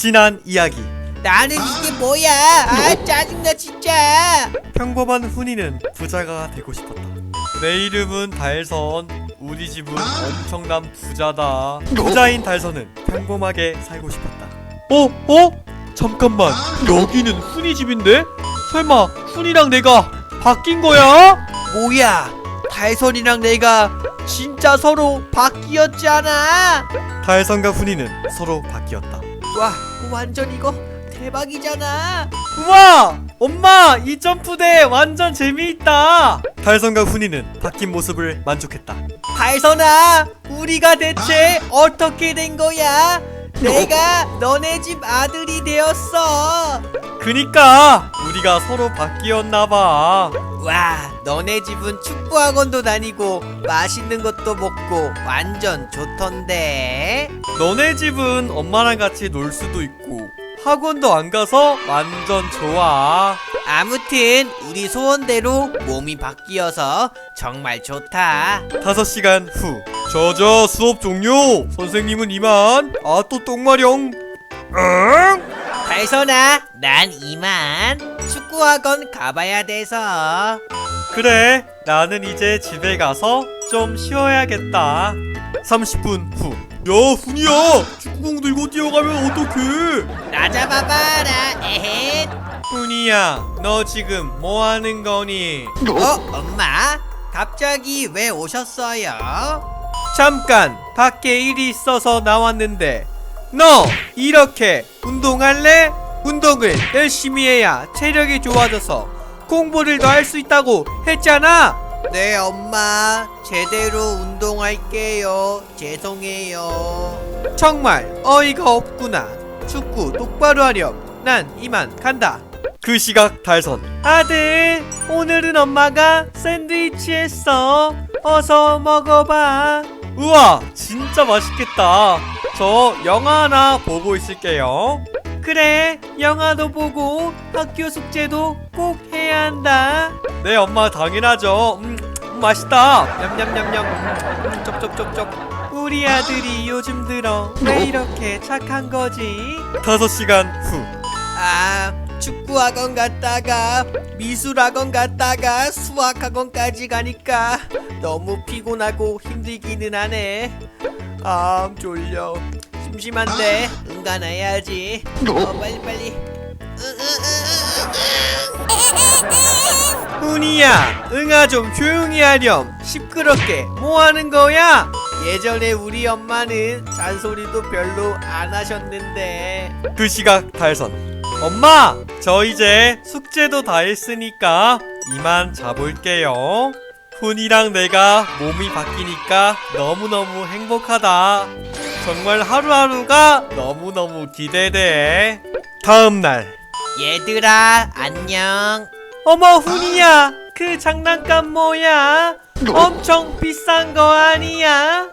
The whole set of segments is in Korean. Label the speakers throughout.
Speaker 1: 지난 이야기
Speaker 2: 나는 이게 뭐야? 아 짜증나 진짜.
Speaker 1: 평범한 훈이는 부자가 되고 싶었다 내 이름은 달선 우리 집은 엄청난 부자다 부자인 달선은 평범하게 살고 싶었다 어? 어? 잠깐만 여기는 훈이 집인데? 설마 훈이랑 내가 바뀐 거야?
Speaker 2: 뭐야? 달선이랑 내가 진짜 서로 바뀌었잖아.
Speaker 1: 달선과 훈이는 서로 바뀌었다
Speaker 2: 와 완전 이거 대박이잖아.
Speaker 1: 우와! 엄마! 이 점프대 완전 재미있다! 달선과 훈이는 바뀐 모습을 만족했다.
Speaker 2: 달선아, 우리가 대체 어떻게 된 거야? 내가 너네 집 아들이 되었어.
Speaker 1: 그니까 우리가 서로 바뀌었나봐.
Speaker 2: 와, 너네 집은 축구학원도 다니고 맛있는 것도 먹고 완전 좋던데.
Speaker 1: 너네 집은 엄마랑 같이 놀 수도 있고 학원도 안 가서 완전 좋아.
Speaker 2: 아무튼 우리 소원대로 몸이 바뀌어서 정말 좋다.
Speaker 1: 다섯 시간 후. 저저 수업 종료. 선생님은 이만. 아 또 똥마령. 응?
Speaker 2: 달선아, 난 이만 축구학원 가봐야 돼서.
Speaker 1: 그래. 나는 이제 집에 가서 좀 쉬어야겠다. 30분 후. 야, 훈이야! 축구공 들고 뛰어가면 어떡해!
Speaker 2: 나 잡아봐라, 에헷.
Speaker 1: 훈이야, 너 지금 뭐 하는 거니?
Speaker 2: 어, 엄마? 갑자기 왜 오셨어요?
Speaker 1: 잠깐, 밖에 일이 있어서 나왔는데, 너 이렇게 운동할래? 운동을 열심히 해야 체력이 좋아져서 공부를 더 할 수 있다고 했잖아!
Speaker 2: 네, 엄마. 제대로 운동할게요. 죄송해요.
Speaker 1: 정말 어이가 없구나. 축구 똑바로 하렴. 난 이만 간다. 그 시각 달선. 아들, 오늘은 엄마가 샌드위치 했어. 어서 먹어봐. 우와, 진짜 맛있겠다. 저 영화 하나 보고 있을게요. 그래, 영화도 보고 학교 숙제도 꼭 해야 한다. 네, 엄마 당연하죠. 음, 음, 맛있다. 냠냠냠냠. 음, 쩝쩝쩝쩝. 우리 아들이 요즘 들어 왜 이렇게 착한 거지? 다섯 시간 후.
Speaker 2: 아, 축구학원 갔다가 미술학원 갔다가 수학학원까지 가니까 너무 피곤하고 힘들기는 하네. 아, 졸려. 심심한데 응가나 해야지. 어, 빨리 빨리.
Speaker 1: 훈이야, 응아 좀 조용히 하렴. 시끄럽게 뭐 하는 거야?
Speaker 2: 예전에 우리 엄마는 잔소리도 별로 안 하셨는데
Speaker 1: 그 시각 달선. 엄마, 저 이제 숙제도 다 했으니까 이만 자볼게요. 훈이랑 내가 몸이 바뀌니까 너무너무 행복하다. 정말 하루하루가 너무너무 기대돼. 다음 날.
Speaker 2: 얘들아 안녕
Speaker 1: 어머 훈이야 그 장난감 뭐야 엄청 비싼 거 아니야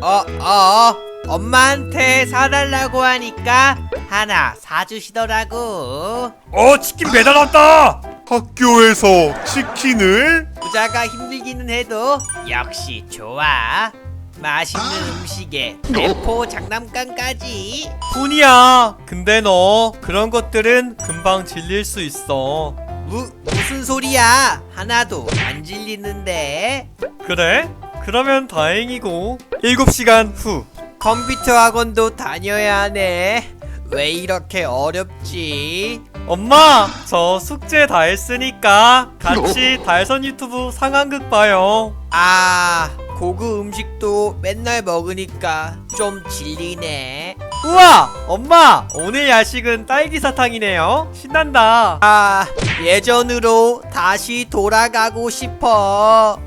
Speaker 2: 어, 어, 엄마한테 사달라고 하니까 하나 사주시더라고.
Speaker 1: 어 치킨 배달 왔다 학교에서 치킨을
Speaker 2: 부자가 힘들기는 해도 역시 좋아. 맛있는 음식에 대포 장난감까지.
Speaker 1: 훈이야 근데 너 그런 것들은 금방 질릴 수 있어
Speaker 2: 무, 무슨 소리야? 하나도 안 질리는데.
Speaker 1: 그래 그러면 다행이고 7시간 후
Speaker 2: 컴퓨터 학원도 다녀야 하네. 왜 이렇게 어렵지?
Speaker 1: 엄마 저 숙제 다 했으니까 같이 달선 유튜브 상황극 봐요
Speaker 2: 아, 고급 음식도 맨날 먹으니까 좀 질리네.
Speaker 1: 우와 엄마 오늘 야식은 딸기 사탕이네요 신난다
Speaker 2: 아, 예전으로 다시 돌아가고 싶어.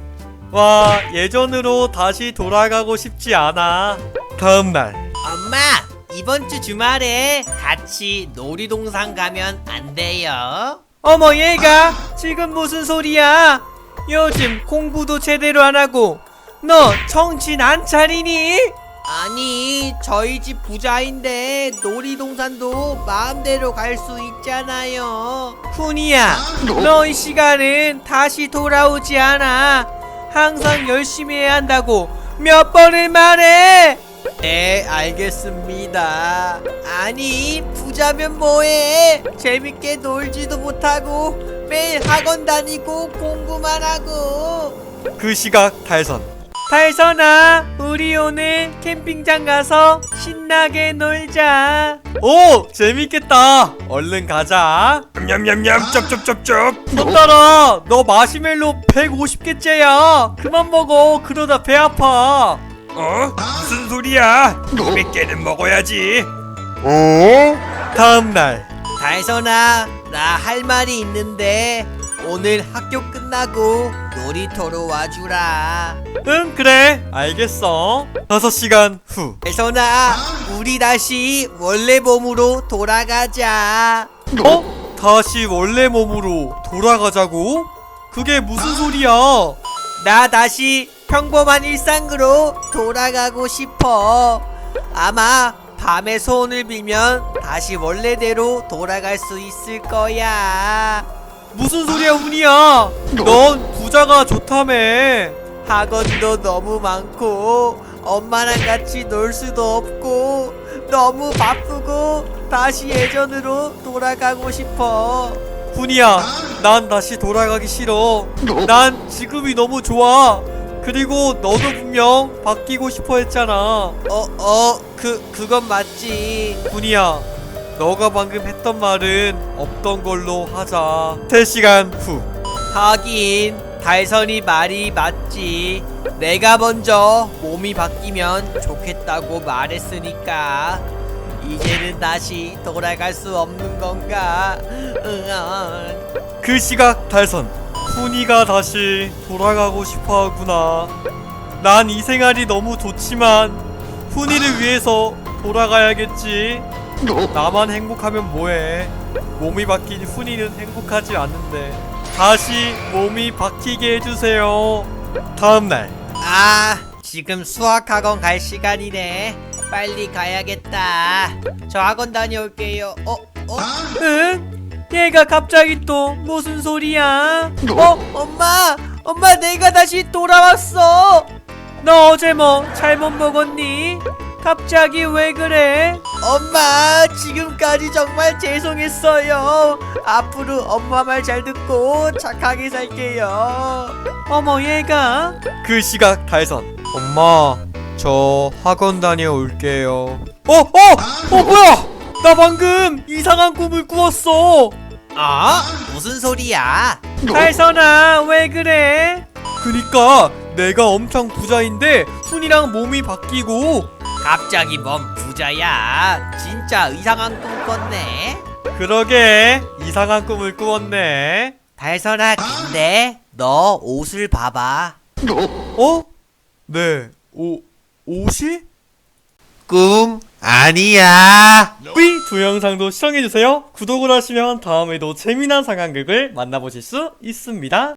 Speaker 1: 와 예전으로 다시 돌아가고 싶지 않아 다음날
Speaker 2: 엄마, 이번 주 주말에 같이 놀이동산 가면 안 돼요?
Speaker 1: 어머 얘가 지금 무슨 소리야 요즘 공부도 제대로 안 하고 너 정신 안 차리니?
Speaker 2: 아니, 저희 집 부자인데 놀이동산도 마음대로 갈 수 있잖아요.
Speaker 1: 훈이야 너 이 시간은 다시 돌아오지 않아 항상 열심히 해야 한다고 몇 번을 말해
Speaker 2: 네, 알겠습니다. 아니, 부자면 뭐해? 재밌게 놀지도 못하고 매일 학원 다니고 공부만 하고.
Speaker 1: 그 시각 달선 달선아 우리 오늘 캠핑장 가서 신나게 놀자. 오 재밌겠다. 얼른 가자. 냠냠냠 쩝쩝쩝쩝. 손따라. 너 마시멜로 150개째야. 그만 먹어. 그러다 배 아파. 어? 무슨 소리야? 200개는 먹어야지. 어? 다음 날.
Speaker 2: 달선아, 나 할 말이 있는데 오늘 학교 끝나고 놀이터로 와주라.
Speaker 1: 응 그래 알겠어 5시간 후
Speaker 2: 달선아, 우리 다시 원래 몸으로 돌아가자.
Speaker 1: 어? 다시 원래 몸으로 돌아가자고? 그게 무슨 소리야?
Speaker 2: 나 다시 평범한 일상으로 돌아가고 싶어. 아마 밤에 소원을 빌면 다시 원래대로 돌아갈 수 있을 거야.
Speaker 1: 무슨 소리야, 훈이야? 넌 부자가 좋다며.
Speaker 2: 학원도 너무 많고 엄마랑 같이 놀 수도 없고 너무 바쁘고 다시 예전으로 돌아가고 싶어.
Speaker 1: 훈이야, 난 다시 돌아가기 싫어. 난 지금이 너무 좋아. 그리고 너도 분명 바뀌고 싶어 했잖아.
Speaker 2: 어, 어, 그, 그건 맞지.
Speaker 1: 훈이야, 너가 방금 했던 말은 없던 걸로 하자. 3시간 후.
Speaker 2: 하긴 달선이 말이 맞지 내가 먼저 몸이 바뀌면 좋겠다고 말했으니까 이제는 다시 돌아갈 수 없는 건가 으아.
Speaker 1: 그 시각 달선 훈이가 다시 돌아가고 싶어 하구나 난 이 생활이 너무 좋지만 훈이를 위해서 돌아가야겠지 나만 행복하면 뭐해 몸이 바뀐 훈이는 행복하지 않는데 다시 몸이 바뀌게 해주세요 다음날
Speaker 2: 아 지금 수학학원 갈 시간이네 빨리 가야겠다 저 학원 다녀올게요 어? 어?
Speaker 1: 응? 얘가 갑자기 또 무슨 소리야
Speaker 2: 어? 엄마! 엄마 내가 다시 돌아왔어!
Speaker 1: 너 어제 뭐 잘못 먹었니? 갑자기 왜 그래?
Speaker 2: 엄마 지금까지 정말 죄송했어요 앞으로 엄마 말 잘 듣고 착하게 살게요
Speaker 1: 어머 얘가 그 시각 달선 엄마 저 학원 다녀올게요 어? 어? 어 뭐야 나 방금 이상한 꿈을 꾸었어
Speaker 2: 어? 무슨 소리야?
Speaker 1: 달선아 왜 그래? 그니까 내가 엄청 부자인데 훈이랑 몸이 바뀌고
Speaker 2: 갑자기 뭔 부자야? 진짜 이상한 꿈 꿨네.
Speaker 1: 그러게 이상한 꿈을 꾸었네.
Speaker 2: 달선아 근데 너 옷을 봐봐.
Speaker 1: 어? 네 오, 옷이?
Speaker 2: 꿈 아니야.
Speaker 1: 위 동영상도 시청해주세요. 구독을 하시면 다음에도 재미난 상황극을 만나보실 수 있습니다